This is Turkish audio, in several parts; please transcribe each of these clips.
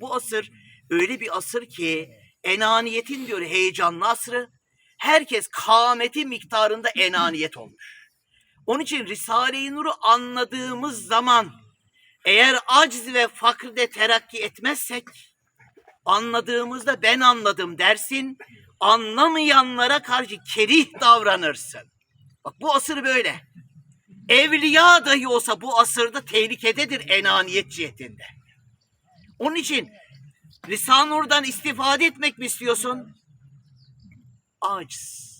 Bu asır öyle bir asır ki enaniyetin diyor heyecanlı asrı. Herkes kâmeti miktarında enaniyet olmuş. Onun için Risale-i Nur'u anladığımız zaman eğer acz ve fakirde terakki etmezsek anladığımızda ben anladım dersin, anlamayanlara karşı kerih davranırsın. Bak bu asır böyle. Evliya dahi olsa bu asırda tehlikededir enaniyet cihetinde. Onun için Lisan Nur'dan istifade etmek mi istiyorsun? Aciz,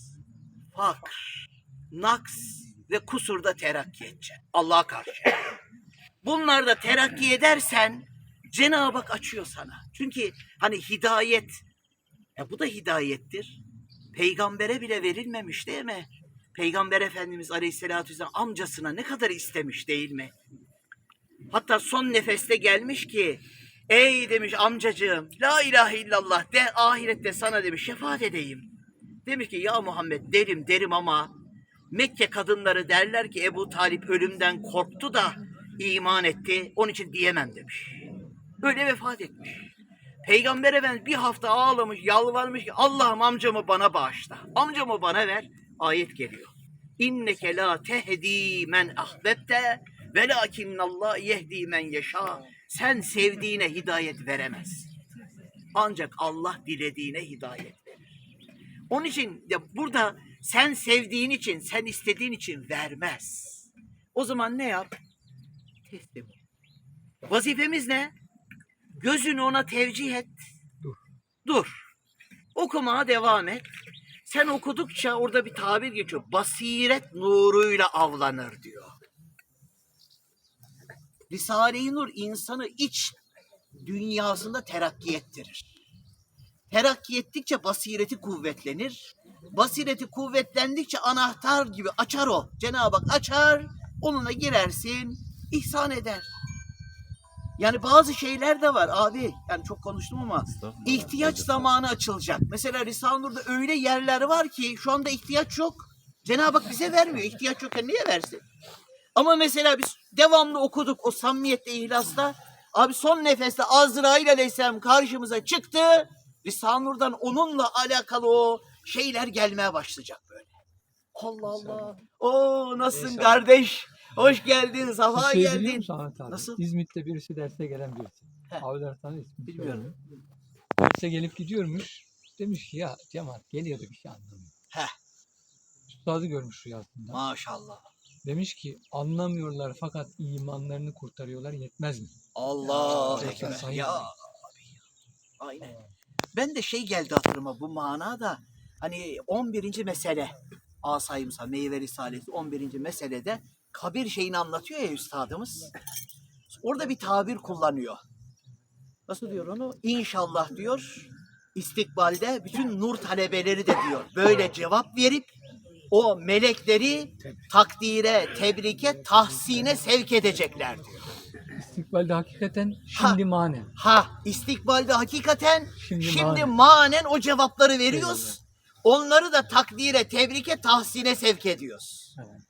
fakr, naks ve kusurda terakki edeceksin. Allah'a karşı. Bunlarda terakki edersen Cenab-ı Hak açıyor sana. Çünkü hani hidayet, ya bu da hidayettir. Peygambere bile verilmemiş değil mi? Peygamber Efendimiz Aleyhisselatü Vesselam amcasına ne kadar istemiş değil mi? Hatta son nefeste gelmiş ki ey demiş amcacığım la ilahe illallah de ahirette sana demiş şefaat edeyim. Demiş ki ya Muhammed derim derim ama Mekke kadınları derler ki Ebu Talip ölümden korktu da iman etti onun için diyemem demiş. Böyle vefat etmiş. Peygamber Efendimiz bir hafta ağlamış, yalvarmış ki Allah'ım amcamı bana bağışla. Amcamı bana ver. Ayet geliyor. İnneke la tehdi men ahbebte velakinnallah yehdi men yeşâ. Sen sevdiğine hidayet veremez. Ancak Allah dilediğine hidayet verir. Onun için ya burada sen sevdiğin için, sen istediğin için vermez. O zaman ne yap? Teslim ol. Vazifemiz ne? Gözünü ona tevcih et. Dur. Dur. Okumaya devam et. Sen okudukça orada bir tabir geçiyor. Basiret nuruyla avlanır diyor. Risale-i Nur insanı iç dünyasında terakki ettirir. Terakki ettikçe basireti kuvvetlenir. Basireti kuvvetlendikçe anahtar gibi açar o. Cenab-ı Hak açar, onunla girersin, ihsan eder. Yani bazı şeyler de var abi. Yani çok konuştum ama ihtiyaç zamanı açılacak. Mesela Risale-i Nur'da öyle yerler var ki şu anda ihtiyaç yok. Cenab-ı Hak bize vermiyor. İhtiyaç yokken niye versin? Ama mesela biz devamlı okuduk o samimiyetle, ihlasla. Abi son nefeste Azrail Aleyhisselam karşımıza çıktı. Risale-i Nur'dan onunla alakalı o şeyler gelmeye başlayacak böyle. Allah Allah. Oo nasılsın İnşallah. kardeş? Hoş geldin, safa şey geldin. musun Ahmet abi? Nasıl? İzmit'te birisi derse gelen birisi. Heh. Abiler sana ismini Bilmiyorum. söyleyeyim. Derse gelip gidiyormuş. Demiş ki ya cemaat geliyordu bir şey anlamıyor. Heh. Üstadı görmüş rüyasında. Maşallah. Demiş ki anlamıyorlar fakat imanlarını kurtarıyorlar yetmez mi? Allah Ya, ekber. Ya ya. Aynen. Ben de şey geldi hatırıma bu manada. Hani 11. mesele asayımsa meyve risalesi 11. meselede kabir şeyini anlatıyor ya üstadımız. Orada bir tabir kullanıyor. Nasıl diyor onu? İnşallah diyor. istikbalde bütün nur talebeleri de diyor. Böyle cevap verip o melekleri takdire, tebrike, tahsine sevk edecekler diyor. İstikbalde hakikaten şimdi manen. Ha istikbalde hakikaten Şimdi şimdi, manen. manen o cevapları veriyoruz. Onları da takdire, tebrike, tahsine sevk ediyoruz. Evet.